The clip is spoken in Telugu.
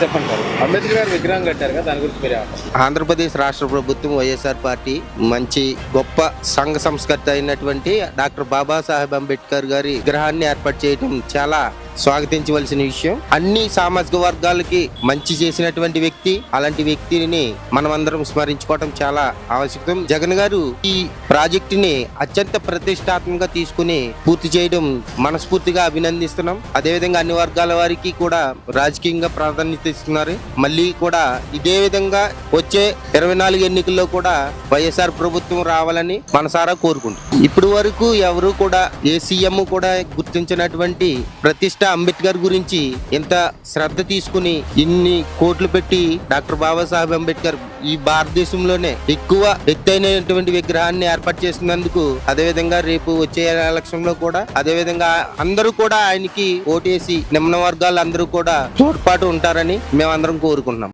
చెప్పండి అంబేద్కర్ గారు విగ్రహం కట్టారు కదా దాని గురించి ఆంధ్రప్రదేశ్ రాష్ట్ర ప్రభుత్వం వైఎస్ఆర్ పార్టీ మంచి గొప్ప సంఘ సంస్కర్త అయినటువంటి డాక్టర్ బాబాసాహెబ్ అంబేద్కర్ గారి విగ్రహాన్ని ఏర్పాటు చేయడం చాలా స్వాగతించవలసిన విషయం అన్ని సామాజిక వర్గాలకి మంచి చేసినటువంటి వ్యక్తి అలాంటి వ్యక్తిని మనమందరం స్మరించుకోవడం చాలా ఆవశ్యకం. జగన్ గారు ఈ ప్రాజెక్టుని అత్యంత ప్రతిష్టాత్మకంగా తీసుకుని పూర్తి చేయడం మనస్ఫూర్తిగా అభినందిస్తున్నాం. అదేవిధంగా అన్ని వర్గాల వారికి కూడా రాజకీయంగా ప్రాధాన్యత ఇస్తున్నారు. మళ్ళీ కూడా ఇదే విధంగా వచ్చే ఇరవై నాలుగు ఎన్నికల్లో కూడా వైఎస్ఆర్ ప్రభుత్వం రావాలని మనసారా కోరుకుంటున్నాం. ఇప్పటి వరకు ఎవరు కూడా ఏ సీఎం కూడా గుర్తించినటువంటి ప్రతిష్ట అంబేద్కర్ గురించి ఇంత శ్రద్ధ తీసుకుని ఇన్ని కోట్లు పెట్టి డాక్టర్ బాబాసాహెబ్ అంబేద్కర్ ఈ భారతదేశంలోనే ఎక్కువ ఎత్తైనటువంటి విగ్రహాన్ని ఏర్పాటు చేసినందుకు అదేవిధంగా రేపు వచ్చే ఎలక్షన్లో కూడా అదేవిధంగా అందరూ కూడా ఆయనకి ఓటేసి నిమ్న వర్గాలు అందరూ కూడా తోడ్పాటు ఉంటారని మేమందరం కోరుకుంటున్నాం.